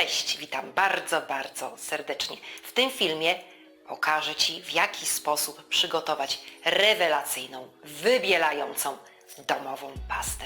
Cześć, witam bardzo, bardzo serdecznie. W tym filmie pokażę Ci, w jaki sposób przygotować rewelacyjną, wybielającą domową pastę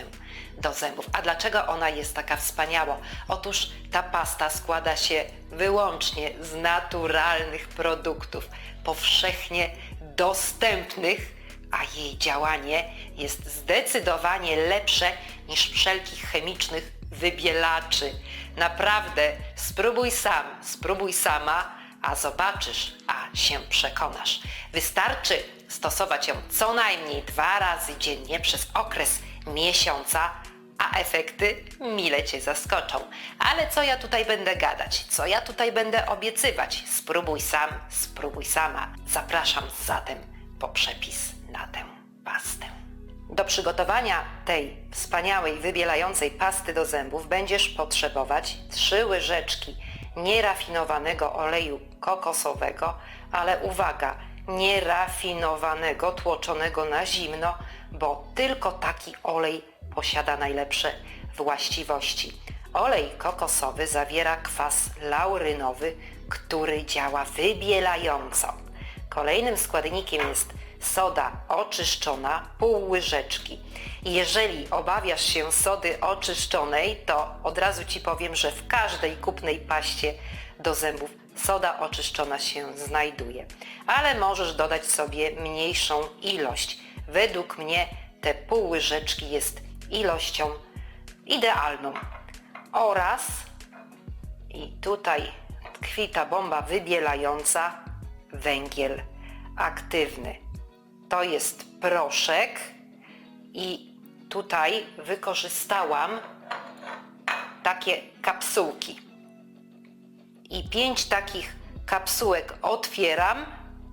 do zębów. A dlaczego ona jest taka wspaniała? Otóż ta pasta składa się wyłącznie z naturalnych produktów, powszechnie dostępnych, a jej działanie jest zdecydowanie lepsze niż wszelkich chemicznych wybielaczy. Naprawdę, spróbuj sam, spróbuj sama, a zobaczysz, a się przekonasz. Wystarczy stosować ją co najmniej dwa razy dziennie przez okres miesiąca, a efekty mile Cię zaskoczą. Ale co ja tutaj będę gadać? Co ja tutaj będę obiecywać? Spróbuj sam, spróbuj sama. Zapraszam zatem po przepis na tę pastę. Do przygotowania tej wspaniałej, wybielającej pasty do zębów będziesz potrzebować 3 łyżeczki nierafinowanego oleju kokosowego, ale uwaga, nierafinowanego, tłoczonego na zimno, bo tylko taki olej posiada najlepsze właściwości. Olej kokosowy zawiera kwas laurynowy, który działa wybielająco. Kolejnym składnikiem jest soda oczyszczona, pół łyżeczki. Jeżeli obawiasz się sody oczyszczonej, to od razu Ci powiem, że w każdej kupnej paście do zębów soda oczyszczona się znajduje. Ale możesz dodać sobie mniejszą ilość. Według mnie te pół łyżeczki jest ilością idealną. Oraz, i tutaj tkwi ta bomba wybielająca, węgiel aktywny. To jest proszek i tutaj wykorzystałam takie kapsułki. I pięć takich kapsułek otwieram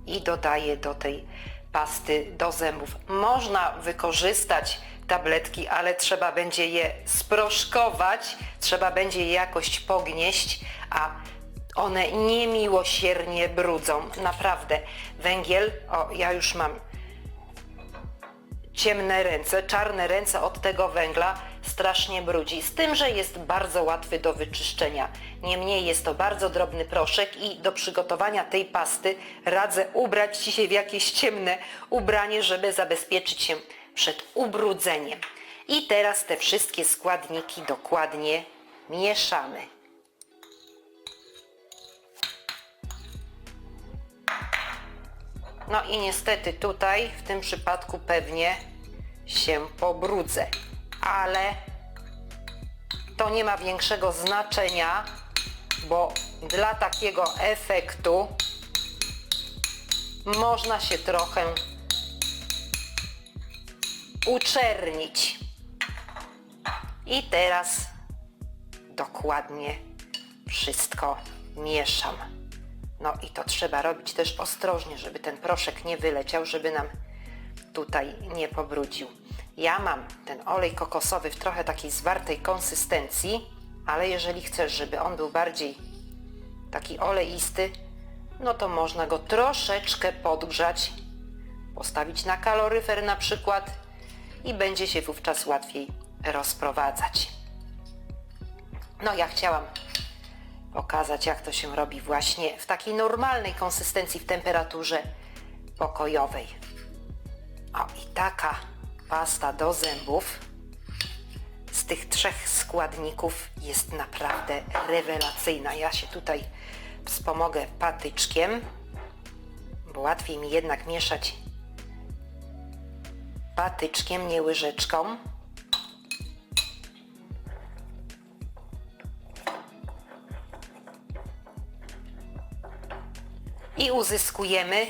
i dodaję do tej pasty do zębów. Można wykorzystać tabletki, ale trzeba będzie je sproszkować, trzeba będzie je jakoś pognieść, a one niemiłosiernie brudzą. Naprawdę. Węgiel, o ja już mam ciemne ręce, czarne ręce od tego węgla strasznie brudzi. Z tym, że jest bardzo łatwy do wyczyszczenia. Niemniej jest to bardzo drobny proszek i do przygotowania tej pasty radzę ubrać Ci się w jakieś ciemne ubranie, żeby zabezpieczyć się przed ubrudzeniem. I teraz te wszystkie składniki dokładnie mieszamy. No i niestety tutaj w tym przypadku pewnie się pobrudzę, ale to nie ma większego znaczenia, bo dla takiego efektu można się trochę uczernić. I teraz dokładnie wszystko mieszam. No i to trzeba robić też ostrożnie, żeby ten proszek nie wyleciał, żeby nam tutaj nie pobrudził. Ja mam ten olej kokosowy w trochę takiej zwartej konsystencji, ale jeżeli chcesz, żeby on był bardziej taki oleisty, no to można go troszeczkę podgrzać, postawić na kaloryfer na przykład i będzie się wówczas łatwiej rozprowadzać. No ja chciałam pokazać, jak to się robi właśnie w takiej normalnej konsystencji w temperaturze pokojowej. O i taka pasta do zębów z tych trzech składników jest naprawdę rewelacyjna. Ja się tutaj wspomogę patyczkiem, bo łatwiej mi jednak mieszać patyczkiem, nie łyżeczką. I uzyskujemy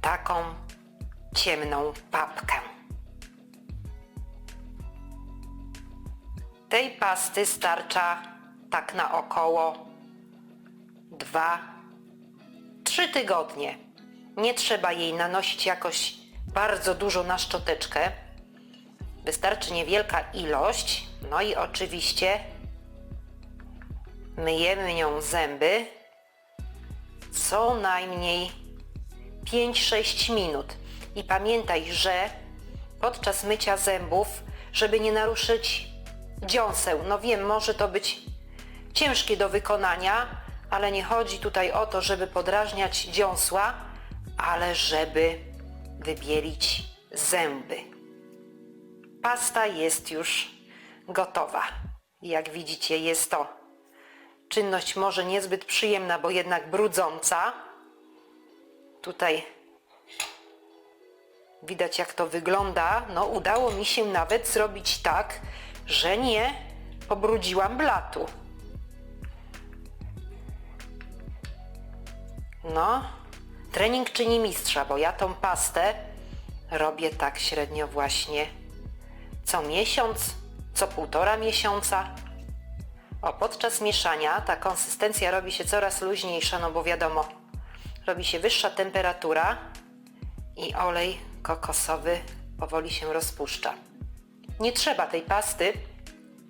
taką ciemną papkę. Tej pasty starcza tak na około 2-3 tygodnie. Nie trzeba jej nanosić jakoś bardzo dużo na szczoteczkę. Wystarczy niewielka ilość. No i oczywiście myjemy nią zęby co najmniej 5-6 minut. I pamiętaj, że podczas mycia zębów, żeby nie naruszyć dziąseł. No wiem, może to być ciężkie do wykonania, ale nie chodzi tutaj o to, żeby podrażniać dziąsła, ale żeby wybielić zęby. Pasta jest już gotowa. Jak widzicie, jest to czynność może niezbyt przyjemna, bo jednak brudząca. Tutaj widać jak to wygląda. No udało mi się nawet zrobić tak, że nie pobrudziłam blatu. No, trening czyni mistrza, bo ja tą pastę robię tak średnio właśnie co miesiąc, co półtora miesiąca. O, podczas mieszania ta konsystencja robi się coraz luźniejsza, no bo wiadomo, robi się wyższa temperatura i olej kokosowy powoli się rozpuszcza. Nie trzeba tej pasty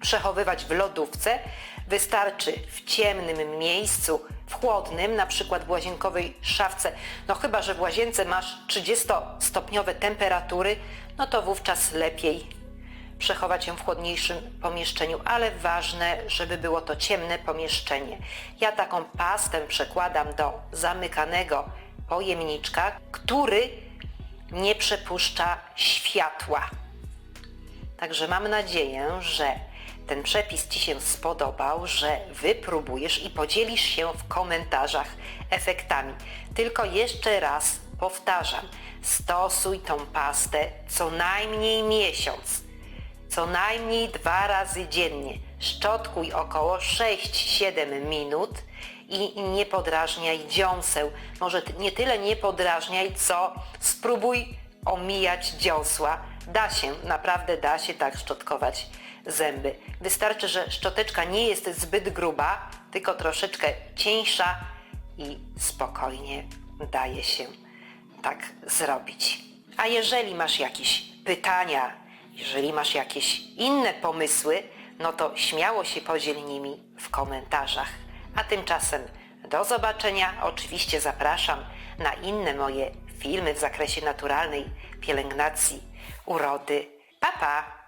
przechowywać w lodówce. Wystarczy w ciemnym miejscu, w chłodnym, na przykład w łazienkowej szafce. No chyba, że w łazience masz 30-stopniowe temperatury, no to wówczas lepiej przechować ją w chłodniejszym pomieszczeniu, ale ważne, żeby było to ciemne pomieszczenie. Ja taką pastę przekładam do zamykanego pojemniczka, który nie przepuszcza światła. Także mam nadzieję, że ten przepis Ci się spodobał, że wypróbujesz i podzielisz się w komentarzach efektami. Tylko jeszcze raz powtarzam, stosuj tą pastę co najmniej miesiąc co najmniej dwa razy dziennie. Szczotkuj około 6-7 minut i nie podrażniaj dziąseł. Może nie tyle nie podrażniaj, co spróbuj omijać dziąsła. Da się, naprawdę da się tak szczotkować zęby. Wystarczy, że szczoteczka nie jest zbyt gruba, tylko troszeczkę cieńsza i spokojnie daje się tak zrobić. A jeżeli masz jakieś pytania, jeżeli masz jakieś inne pomysły, no to śmiało się podziel nimi w komentarzach. A tymczasem do zobaczenia. Oczywiście zapraszam na inne moje filmy w zakresie naturalnej pielęgnacji urody. Pa, pa!